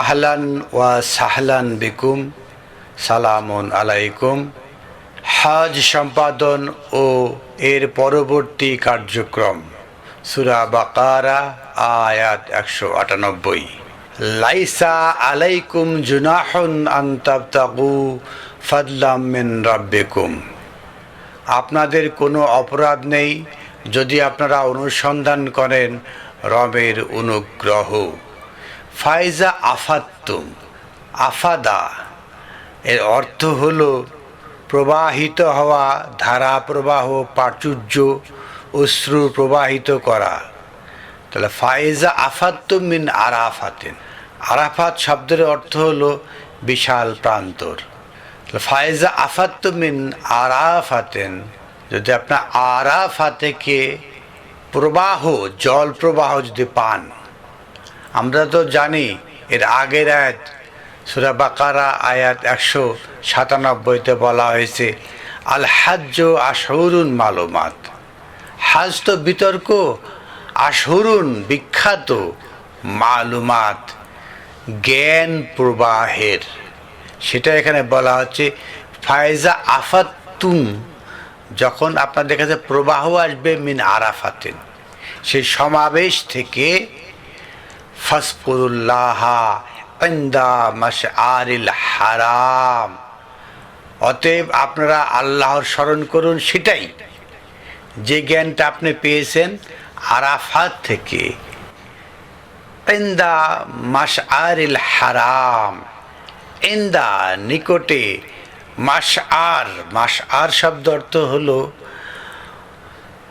আহলান ওয়া সাহলান বিকুম, সালামুন আলাইকুম। হজ সম্পাদন ও এর পরবর্তী কার্যক্রম, সুরা বাকারা, আয়াত একশো আটানব্বই। লাইসা আলাইকুম জুনাহন আন্তাবতাকু ফাদলাম মিন রাব্বিকুম। আপনাদের কোনো অপরাধ নেই যদি আপনারা অনুসন্ধান করেন রবের অনুগ্রহ। ফাইজা আফাত্তুম, আফাদা। এর অর্থ হল প্রবাহিত হওয়া, ধারা প্রবাহ, প্রাচুর্য, অশ্রু প্রবাহিত করা। তাহলে ফাইজা আফাত্তুম মিন আরাফাতেন। আরাফাত শব্দের অর্থ হল বিশাল প্রান্তর। তাহলে ফাইজা আফাত্তুম মিন আরাফাতেন, যদি আপনার আরাফা থেকে প্রবাহ, জল প্রবাহ যদি পান আমরা তো জানি এর আগের আয়াত, সুরা বাকারা আয়াত একশো সাতানব্বইতে বলা হয়েছে, আল হাজ্য আশহরুন মালুমাত। হাজ তো বিতর্ক, আশহরুন বিখ্যাত মালুমাত, জ্ঞান প্রবাহের। সেটা এখানে বলা হচ্ছে ফায়জা আফাতুম যখন আপনাদের কাছে প্রবাহ আসবে মিন আরাফাতেন। সেই সমাবেশ থেকে মাশআরিল হারাম। অতএব আপনারা আল্লাহর স্মরণ করুন, সেটাই। যে জ্ঞানটা আপনি পেয়েছেন আরাফাত থেকে। ইন্দা মাশআরিল হারাম। ইন্দা নিকটে মাস আর মাস আর শব্দ অর্থ হলো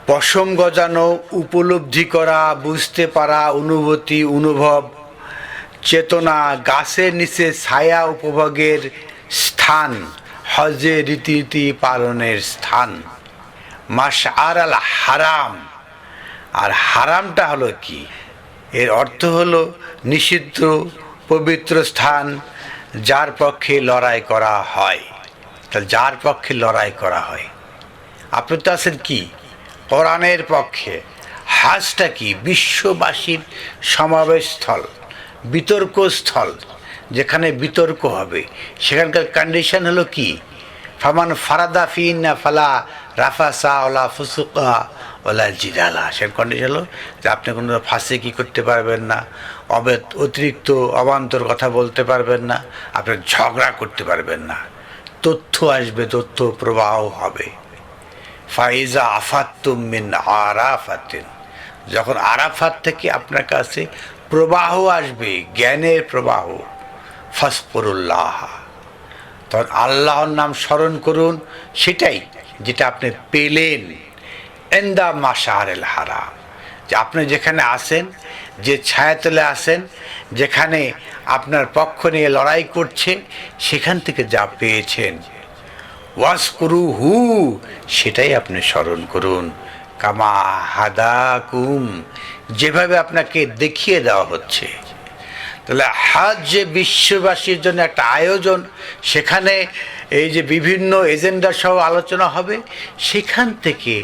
পশম গজানো উপলব্ধি করা, বুঝতে পারা, অনুভূতি, অনুভব, চেতনা, গাছের নিচে ছায়া উপভোগের স্থান, হজে রীতিনীতি পালনের স্থান। মাস আর আল হারাম। আর হারামটা হলো কি? এর অর্থ হলো নিষিদ্ধ, পবিত্র স্থান যার পক্ষে লড়াই করা হয়। তা যার পক্ষে লড়াই করা হয়? আপনি তো আছেন কি? কোরআনের পক্ষে হাজটা কি? বিশ্ববাসীর সমাবেশস্থল, বিতর্কস্থল, যেখানে বিতর্ক হবে। সেখানকার কন্ডিশন হলো কি? ফামান ফারাদা ফিন ফালা রাফাসা ওলা ফুসুকা ওলা জিরালা সে কন্ডিশন হলো যে আপনি কোনো ফাঁসে কি করতে পারবেন না অবে অতিরিক্ত, অবান্তর কথা বলতে পারবেন না আপনি ঝগড়া করতে পারবেন না। তথ্য আসবে, তথ্য প্রবাহ হবে। ফাইজা আফাত্তুম মিন আরাফাতিন। যখন আরাফাত থেকে আপনার কাছে প্রবাহ আসবে, জ্ঞানের প্রবাহ ফসফরুল্লাহ তখন আল্লাহর নাম স্মরণ করুন, সেটাই যেটা আপনি পেলেন এন্দা মাসার এল হারাম। যে আপনি যেখানে আসেন যে ছায়াতলে আসেন যেখানে আপনার পক্ষ নিয়ে লড়াই করছে সেখান থেকে যা পেয়েছেন ওয়াস করু হু সেটাই আপনি স্মরণ করুন। কামা হাদাকুম, যেভাবে আপনাকে দেখিয়ে দেওয়া হচ্ছে। তাহলে হাজ যে বিশ্ববাসীর জন্য একটা আয়োজন, সেখানে এই যে বিভিন্ন এজেন্ডা সহ আলোচনা হবে, সেখান থেকে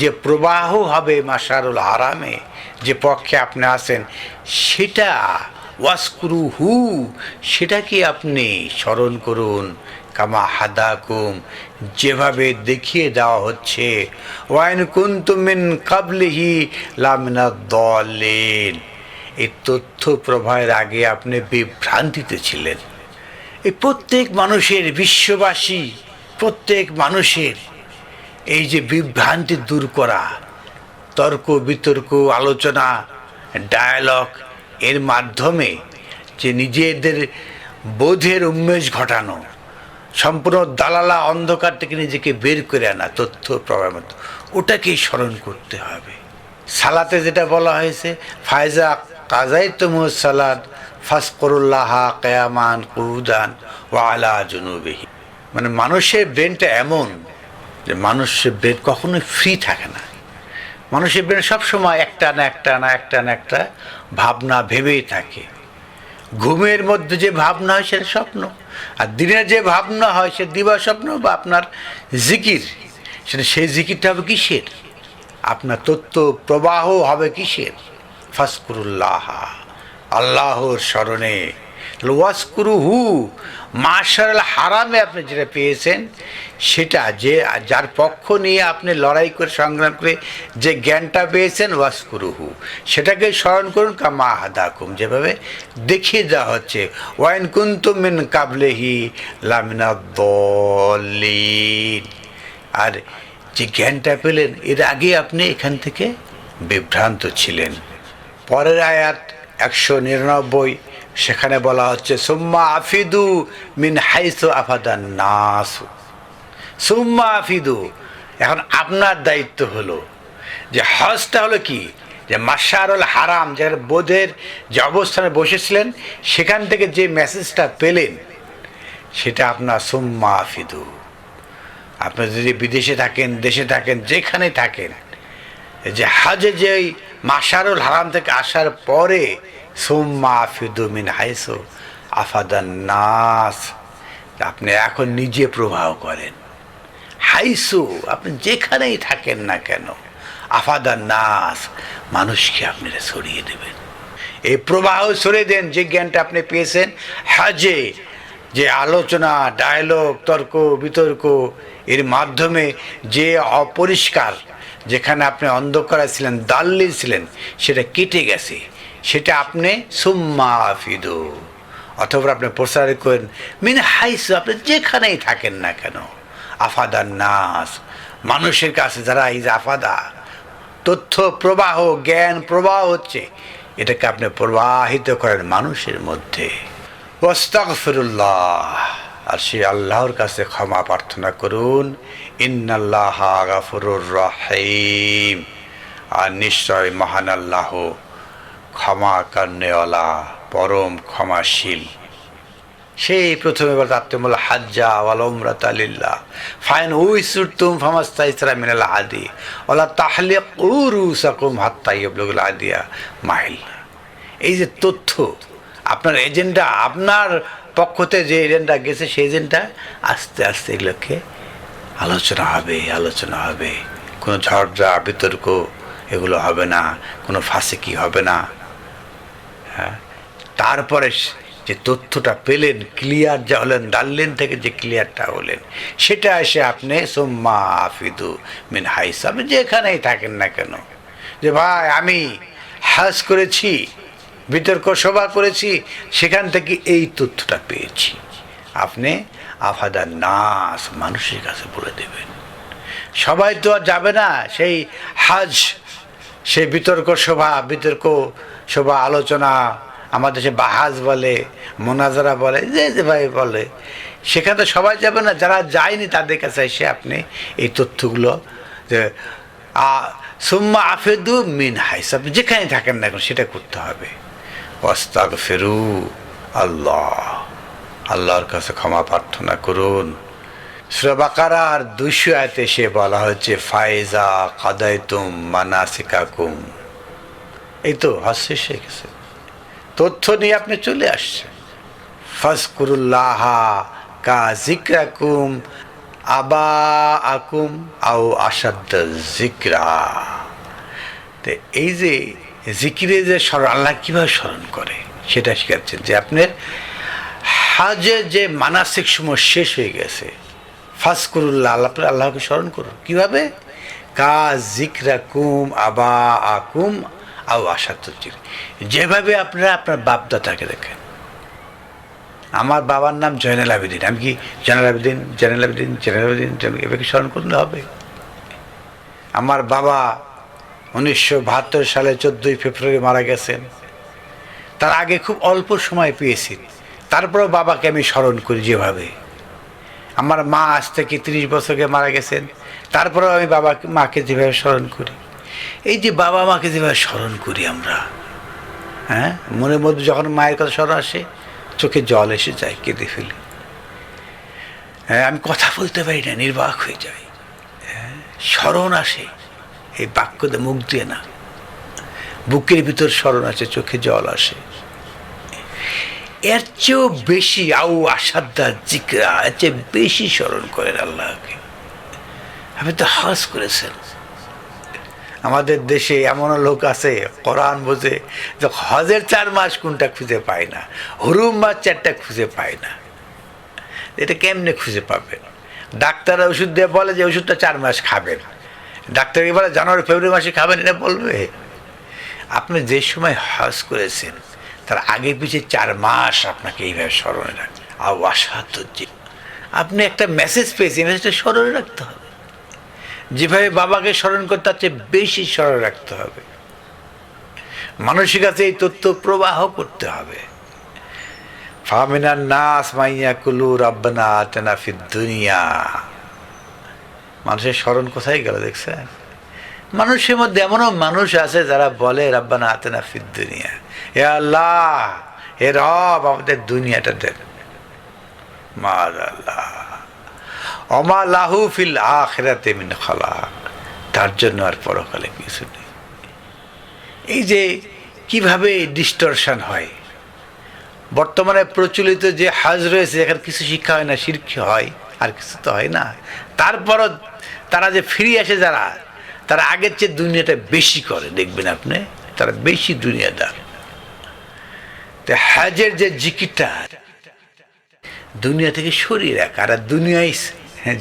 যে প্রবাহ হবে মাসারুল আরামে যে পক্ষে আপনি আছেন, সেটা ওয়াসকুরু হু সেটাকে আপনি স্মরণ করুন। কামা হাদাকুম, যেভাবে দেখিয়ে দেওয়া হচ্ছে, ওয়াইন কুন্তুমিন কাবলিহি লামিনা দলেন। এই তথ্য প্রবাহের আগে আপনি বিভ্রান্তিতে ছিলেন। এই প্রত্যেক মানুষের বিশ্ববাসী, প্রত্যেক মানুষের এই যে বিভ্রান্তি দূর করা, তর্ক বিতর্ক, আলোচনা ডায়ালগ এর মাধ্যমে যে নিজেদের বোধের উন্মেষ ঘটানো সম্পূর্ণ দালালা অন্ধকার থেকে নিজেকে বের করে আনা তথ্য প্রবাহ মতো। ওটাকেই স্মরণ করতে হবে। সালাতে যেটা বলা হয়েছে ফায়জা কাজাই তুমুজ সালাদ ফাসকরুল্লাহা কেয়ামান কুদান ও আলা জুনুবেহি। মানে মানুষের ব্রেনটা এমন যে মানুষের ব্রেন কখনোই ফ্রি থাকে না। মানুষের ব্রেন সবসময় একটা না একটা না একটা না একটা ভাবনা ভেবেই থাকে। ঘুমের মধ্যে যে ভাবনা হয় সেটা স্বপ্ন। আর দিনে যে ভাবনা হয় সে দিবা স্বপ্ন বা আপনার জিকির, সেটা সেই জিকিরটা হবে কিসের? আপনার তথ্য প্রবাহ হবে কিসের? ফাসকুরুল্লাহ আল্লাহর স্মরণে ওয়াসকুরু হু মার্শাল হারামে আপনি যেটা পেয়েছেন, সেটা যে, যার পক্ষ নিয়ে আপনি লড়াই করে, সংগ্রাম করে যে জ্ঞানটা পেয়েছেন ওয়াসকুরু হু সেটাকে স্মরণ করুন, কামা হাদাকুম যেভাবে দেখিয়ে দেওয়া হচ্ছে, ওয়াইন কুন্তুম মিন কাবলেহি লামিনা দলিন। আর যে জ্ঞানটা পেলেন, এর আগে আপনি এখান থেকে বিভ্রান্ত ছিলেন। পরের আয়াত একশো নিরানব্বই সেখানে বলা হচ্ছে, সুম্মা আফিদু মিন হাইসু আফাদান নাসু। সুম্মা আফিদু, এখন আপনার দায়িত্ব হলো যে হজটা হলো কি? যে মাসারুল হারাম যেখানে বোধের যে অবস্থানে বসেছিলেন, সেখান থেকে যে মেসেজটা পেলেন, সেটা আপনার সুম্মা আফিদু। আপনি যদি বিদেশে থাকেন, দেশে থাকেন, যেখানে থাকেন, যে হাজে যে মাসারুল হারাম থেকে আসার পরে সুম্মা হাইসো আফাদান নাস। আপনি এখন নিজে প্রবাহ করেন। হাইসু, আপনি যেখানেই থাকেন না কেন, আফাদান নাস, মানুষকে আপনারা সরিয়ে দেবেন। এই প্রবাহ সরিয়ে দেন, যে জ্ঞানটা আপনি পেয়েছেন। হাজে, যে আলোচনা, ডায়লগ, তর্ক, বিতর্ক, এর মাধ্যমে যে অপরিষ্কার, যেখানে আপনি অন্ধকারে ছিলেন দাল্লি ছিলেন, সেটা কেটে গেছে। সেটা আপনি সুম্মা ফিদু, অথবা আপনি প্রসার করেন, মিন হাইস, আপনি যেখানেই থাকেন না কেন আফাদার নাস, মানুষের কাছে যারা এই যে আফাদা, তথ্য প্রবাহ, জ্ঞান প্রবাহ হচ্ছে, এটাকে আপনি প্রবাহিত করেন মানুষের মধ্যে। ওয়াস্তাগফিরুল্লাহ, আর সে আল্লাহর কাছে ক্ষমা প্রার্থনা করুন, ইন্নাল্লাহ গাফুরুর রহিম, আর নিশ্চয় মহান আল্লাহ ক্ষমা কান্নেওয়ালা, পরম ক্ষমাশীল। সেই প্রথমে বলতে আত্মমুল হাজ্জা ওয়াল উমরাত আলিল্লাহ ফাইন উইসুরতুম ফামাস্তা ইসরা মিনাল আদি। ওলা তাহলে উরুসাকুম হাত্তা ইবলুগুল আদিয়া মাহিল এই যে তথ্য, আপনার এজেন্ডা, আপনার পক্ষতে যে এজেন্ডা গেছে, সেই এজেন্ডা আস্তে আস্তে এগুলোকে আলোচনা হবে আলোচনা হবে। কোনো ঝড়ঝা বিতর্ক এগুলো হবে না, কোনো ফাঁসিকি হবে না। হ্যাঁ। তারপরে যে তথ্যটা পেলেন ক্লিয়ার যা হলেন, ডাললেন থেকে যে ক্লিয়ারটা হলেন, সেটা এসে আপনি সোম্মা আফিদু মিন হাইস, আপনি যেখানেই থাকেন না কেন, যে ভাই আমি হাজ করেছি, বিতর্ক সভা করেছি, সেখান থেকে এই তথ্যটা পেয়েছি। আপনি আফাদা নাস মানুষের কাছে বলে দেবেন। সবাই তো আর যাবে না, সেই হাজ, সেই বিতর্ক সভা, বিতর্ক সভা আলোচনা, আমাদের সে বাহাজ বলে, মোনাজারা বলে, যে যে ভাই বলে। সেখানে তো সবাই যাবে না, যারা যায়নি তাদের কাছে এসে আপনি এই তথ্যগুলো যে সুম্মা আফেদু মিন হাইস, আপনি যেখানে থাকেন না এখন সেটা করতে হবে। ওস্তাগ ফেরু আল্লাহ, আল্লাহর কাছে ক্ষমা প্রার্থনা করুন। সুরাবাকারার দুইশো আয়তে সে বলা হচ্ছে ফায়জা কাদায়তুম মানাসিকাকুম। এই তো শেষ হয়ে গেছে। তথ্য নিয়ে আপনি চলে আসছেন। ফাসকুরুল্লাহ কা জিক্রাকুম আবা আকুম আও আসাদ জিক্রা তো এই যে জিকিরে যে স্মরণ, আল্লাহ কীভাবে স্মরণ করে, সেটা শিখাচ্ছেন যে আপনার হাজে যে মানসিক সময় শেষ হয়ে গেছে ফাসকুরুল্লাহ আল্লাহ আল্লাহকে স্মরণ করুন। কীভাবে? কা জিক্রাকুম আবা আকুম আও আসাত্তর যেভাবে আপনারা আপনার বাপদাতাকে দেখেন। আমার বাবার নাম জয়নাল আবেদিন। আমি কি জয়নাল আবেদিন জয়নাল আবেদিন জয়নাল আবেদিন এভাবে স্মরণ করলে হবে? আমার বাবা উনিশশো বাহাত্তর সালে চোদ্দোই ফেব্রুয়ারি মারা গেছেন। তার আগে খুব অল্প সময় পেয়েছি। তারপরেও বাবাকে আমি স্মরণ করি যেভাবে। আমার মা আজ থেকে তিরিশ বছরকে মারা গেছেন। তারপরেও আমি বাবাকে মাকে যেভাবে স্মরণ করি। এই যে বাবা মাকে যেভাবে স্মরণ করি আমরা হ্যাঁ? মনের মধ্যে যখন মায়ের কথা স্মরণ আসে, চোখে জল এসে যায়, কেঁদে ফেলি। হ্যাঁ আমি কথা বলতে পারি না, নির্বাক হয়ে যাই। হ্যাঁ স্মরণ আসে, এই বাক্যতে মুখ দিয়ে না। বুকের ভিতর স্মরণ আছে চোখে জল আসে। এর চেয়েও বেশি আউ আসাদ্দা জিকরা, এর চেয়ে বেশি স্মরণ করেন আল্লাহকে। আপনি তো হাস করেছেন। আমাদের দেশে এমনও লোক আছে, কোরআন বোঝে যে হজের চার মাস কোনটা খুঁজে পায় না, হরুম মাস চারটা খুঁজে পায় না। এটা কেমনে খুঁজে পাবেন ডাক্তার ওষুধ দিয়ে বলে যে ওষুধটা চার মাস খাবেন। ডাক্তারকে বলে, জানুয়ারি, ফেব্রুয়ারি মাসে খাবেন, এটা বলবে? আপনি যে সময় হজ করেছেন, তার আগে পিছিয়ে চার মাস আপনাকে এইভাবে স্মরণে রাখবে। আর অসাধ্য আপনি একটা মেসেজ পেয়েছেন মেসেজটা স্মরণে রাখতে হবে। যেভাবে বাবাকে স্মরণ করতে তার চেয়ে বেশি স্মরণ রাখতে হবে। মানুষের কাছে এই তথ্য প্রবাহ করতে হবে। নাস মাইয়া কুলু রাব্বানা দুনিয়া। মানুষের স্মরণ কোথায় গেল দেখছেন? মানুষের মধ্যে এমনও মানুষ আছে যারা বলে, রাব্বানা আতেনা ফিদ দুনিয়া। এ আল্লাহ, হে রব, আমাদের দুনিয়াটা দেন। মার আল্লাহ অমা লাহু ফিল আখেরাতে মিন খালাক। তার জন্য আর পরকালে কিছু নেই। এই যে কীভাবে ডিস্টরশন হয়? বর্তমানে প্রচলিত যে হাজ রয়েছে, এখানে কিছু শিক্ষা হয় না শিক্ষা হয়, আর কিছু তো হয় না। তারপরও তারা যে ফিরে আসে যারা, তারা আগের চেয়ে দুনিয়াটা বেশি করে, দেখবেন আপনি? তারা বেশি দুনিয়াদার। তো হাজের যে জিকিরটা, দুনিয়া থেকে সরিয়ে রাখা। আর দুনিয়ায়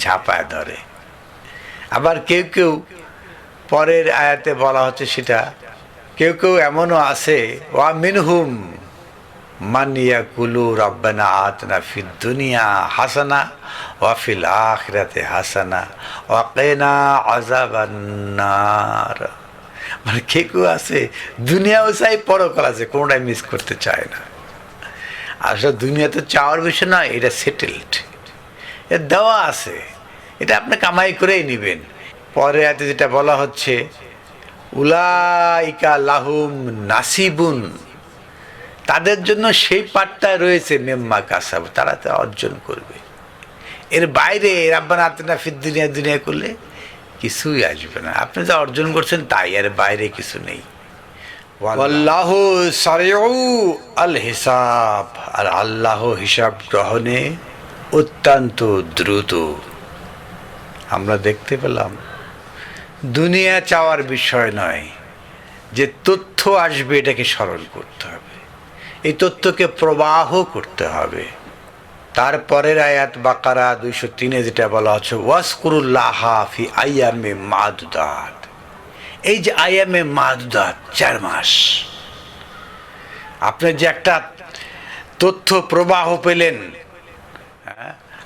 ঝাঁপায় ধরে। আবার কেউ কেউ পরের আয়াতে বলা হচ্ছে সেটা, কেউ কেউ এমনও আছে, ওয়া মিনহুম মানিয়া কুলু রব্বানা আতনা ফিদ দুনিয়া হাসানা ওয়া ফিল আখিরাতে হাসানা ওয়া কেনা আযাবান্নার মানে কে কেউ আছে, দুনিয়াও চাই, পরকাল আছে, কোনোটাই মিস করতে চায় না। আসলে দুনিয়া তো চাওয়ার বিষয় নয়, এটা সেটেলড এর দেওয়া আছে। এটা আপনি কামাই করেই নেবেন। পরে এতে যেটা বলা হচ্ছে, উলাইকা লাহুম নাসিবুন। তাদের জন্য সেই পাঠটা রয়েছে, মেম্মা কাসাব। তারা তা অর্জন করবে। এর বাইরে রাব্বানা আতনা ফিদ দুনিয়া দুনিয়া করলে কিছুই আসবে না। আপনি যা অর্জন করছেন তাই, এর বাইরে কিছু নেই। আল্লাহ আল হিসাব। আর আল্লাহ হিসাব গ্রহণে অত্যন্ত দ্রুত। আমরা দেখতে পেলাম, দুনিয়া চাওয়ার বিষয় নয় যে তথ্য আসবে এটাকে স্মরণ করতে হবে। এই তথ্যকে প্রবাহ করতে হবে। তারপরের আয়াত বাকারা দুইশো তিনে যেটা বলা হচ্ছে ওয়াসকুরুল্লাহ আইয়ামে মাদুদাত। এই যে আইয়ামে মাদুদাত, চার মাস। আপনি যে একটা তথ্য প্রবাহ পেলেন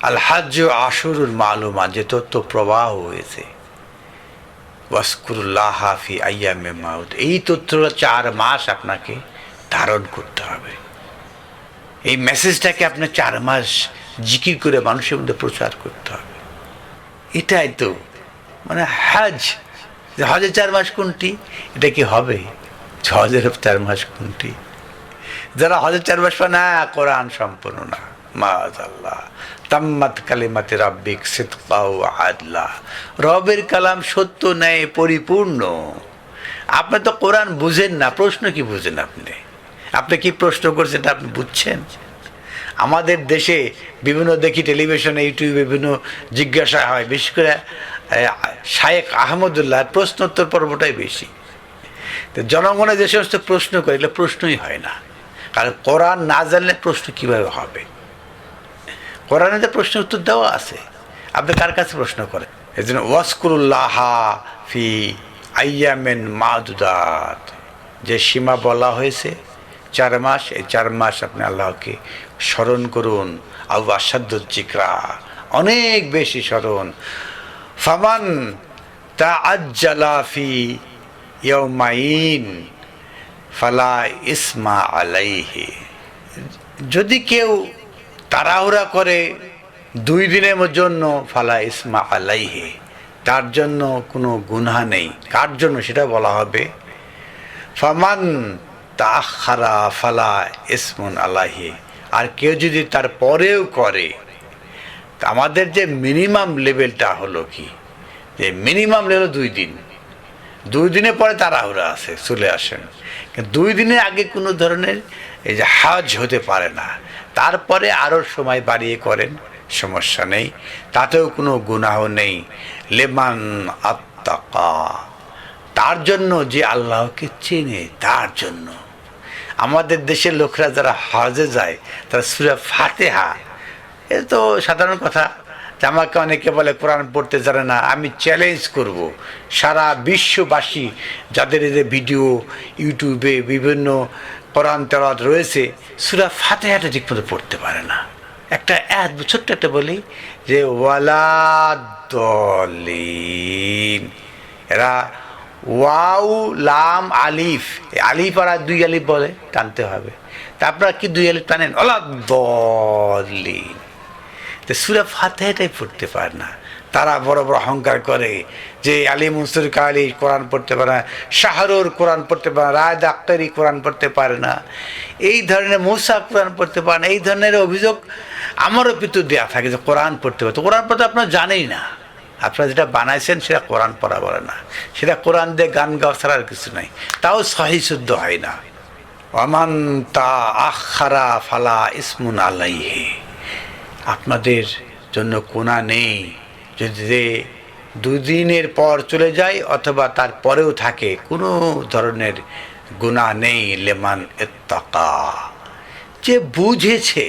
আল হাজ আশুরুল মালুমা যে তথ্য প্রবাহ হয়েছে। ওয়াসকুরুল্লাহ হাফি আইয়ামে মাউদ এই তথ্যটা চার মাস আপনাকে ধারণ করতে হবে। এই মেসেজটাকে আপনার চার মাস জিকির করে মানুষের মধ্যে প্রচার করতে হবে। এটাই তো মানে হাজ হজের চার মাস কোনটি, এটা কি হবে? হজের চার মাস কোনটি? যারা হজের চার মাস না, কোরআন সম্পূর্ণ না। মাজ আল্লাহ তাম্মাত কালিমাতে রাব্বিক সিতকাউ আদলা। রবের কালাম সত্য, ন্যায়, পরিপূর্ণ। আপনি তো কোরআন বুঝেন না, প্রশ্ন কি বুঝেন আপনি? আপনি কি প্রশ্ন করছেন এটা আপনি বুঝছেন? আমাদের দেশে বিভিন্ন দেখি টেলিভিশনে, ইউটিউবে বিভিন্ন জিজ্ঞাসা হয়, বিশেষ করে শায়েক আহমদুল্লাহ, প্রশ্নোত্তর পর্বটাই বেশি। তো জনগণে যে সমস্ত প্রশ্ন করে, এগুলো প্রশ্নই হয় না। কারণ কোরআন না জানলে প্রশ্ন কীভাবে হবে? কোরআনে তো প্রশ্ন উত্তর দেওয়া আছে, আপনি কার কাছে প্রশ্ন করেন? এই জন্য ওয়াসকুরুল্লাহ ফি আইয়ামেন মাদুদাত। যে সীমা বলা হয়েছে, চার মাস, এই চার মাস আপনি আল্লাহকে স্মরণ করুন। আবু আসাদ্দ জিকরা, অনেক বেশি স্মরণ। ফামান তা আজ্জালাফি ইয়মাইন ফালা ইসমা আলাইহি। যদি কেউ তাড়াহুড়া করে দুই দিনের জন্য ফালা ইসমা আলাইহে। তার জন্য কোনো গুনহা নেই। কার জন্য সেটা বলা হবে? ফামান তাখারা ফালা ইসমুন আলাহি আর কেউ যদি তার পরেও করে আমাদের যে মিনিমাম লেভেলটা হলো কি? যে মিনিমাম লেভেল দুই দিন। দুই দিনের পরে তাড়াহুড়া আছে, চলে আসেন। দুই দিনের আগে কোনো ধরনের এই যে হাজ হতে পারে না, তারপরে আরও সময় বাড়িয়ে করেন, সমস্যা নেই। তাতেও কোনো গুনাহ নেই। লেমান আত্মাকা তার জন্য যে আল্লাহকে চেনে, তার জন্য। আমাদের দেশের লোকরা যারা হজে যায়, তারা সুরা ফাতেহা, এ তো সাধারণ কথা। আমাকে অনেকে বলে, কোরআন পড়তে জানে না, আমি চ্যালেঞ্জ করব। সারা বিশ্ববাসী যাদের এই ভিডিও ইউটিউবে বিভিন্ন কোরআন তেরাত রয়েছে, সুরা ফাতেহাটা ঠিক মতো পড়তে পারে না। একটা এক ছোট্ট একটা বলি যে ওয়ালাদলিন এরা ওয়াউ, লাম, আলিফ আলিফ আর দুই আলিফ বলে, টানতে হবে। তা আপনারা কি দুই আলিফ টানেন? ওলাদলিন তো সুরা ফাতেহাটাই পড়তে পারে না। তারা বড় বড় অহংকার করে যে আলী মনসুর কালী কোরআন পড়তে পারে না, শাহরুর কোরআন পড়তে পারে না রায় ডাক্তারি কোরআন পড়তে পারে না। এই ধরনের মৌসা কোরআন পড়তে পারে না, এই ধরনের অভিযোগ আমারও পিতু দেওয়া থাকে যে কোরআন পড়তে পারে। তো কোরআন পড়তে আপনার জানেই না। আপনারা যেটা বানাইছেন সেটা কোরআন পড়া বলে না। সেটা কোরআন দিয়ে গান গাওয়া ছাড়া আর কিছু নাই। তাও সহি শুদ্ধ হয় না। অমান তা আখারা ফালা ইসমুন আলাইহে। আপনাদের জন্য কোনা নেই। যদি দুদিনের পর চলে যায় অথবা তার পরেও থাকে। কোনো ধরনের গুণা নেই, লেমান এত্তাকা। যে বুঝেছে,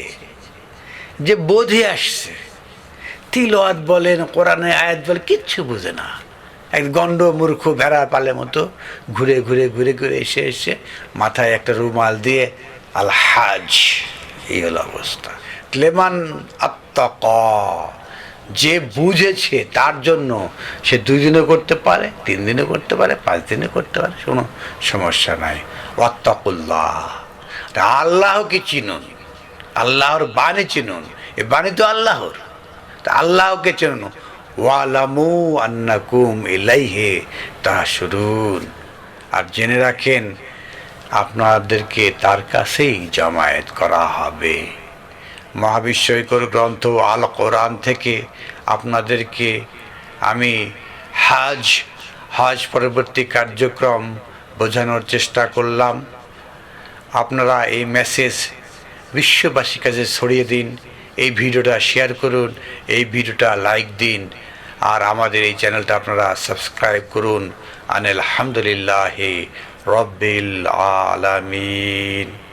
যে বোধে আসছে, তিলওয়াত বলেন, কোরআনে আয়াত বলে কিচ্ছু বুঝে না। এক গণ্ড মূর্খ ভেড়া পালের মতো ঘুরে ঘুরে ঘুরে ঘুরে এসে এসে মাথায় একটা রুমাল দিয়ে আল হাজ এই হলো অবস্থা। লেমান আত্মক যে বুঝেছে তার জন্য সে দুই দিনও করতে পারে, তিন দিনে করতে পারে, পাঁচ দিনে করতে পারে, কোনো সমস্যা নাই। অত্তকুল্লাহ আল্লাহকে চিনুন, আল্লাহর বাণী চিনুন, এ বাণী তো আল্লাহর। তা আল্লাহকে চিনুন। ওয়ালামু আন্নাকুম ইলাইহে তা শুরুন আর জেনে রাখেন, আপনাদেরকে তার কাছেই জামায়াত করা হবে। মহাবিশ্বকর গ্রন্থ আল কোরআন থেকে আপনাদেরকে আমি হাজ, হজ পরবর্তী কার্যক্রম বোঝানোর চেষ্টা করলাম। আপনারা এই মেসেজ বিশ্ববাসীর কাছে ছড়িয়ে দিন, এই ভিডিওটা শেয়ার করুন, এই ভিডিওটা লাইক দিন, আর আমাদের এই চ্যানেলটা আপনারা সাবস্ক্রাইব করুন। আনিল আলহামদুলিল্লাহ রব্বিল আলামিন।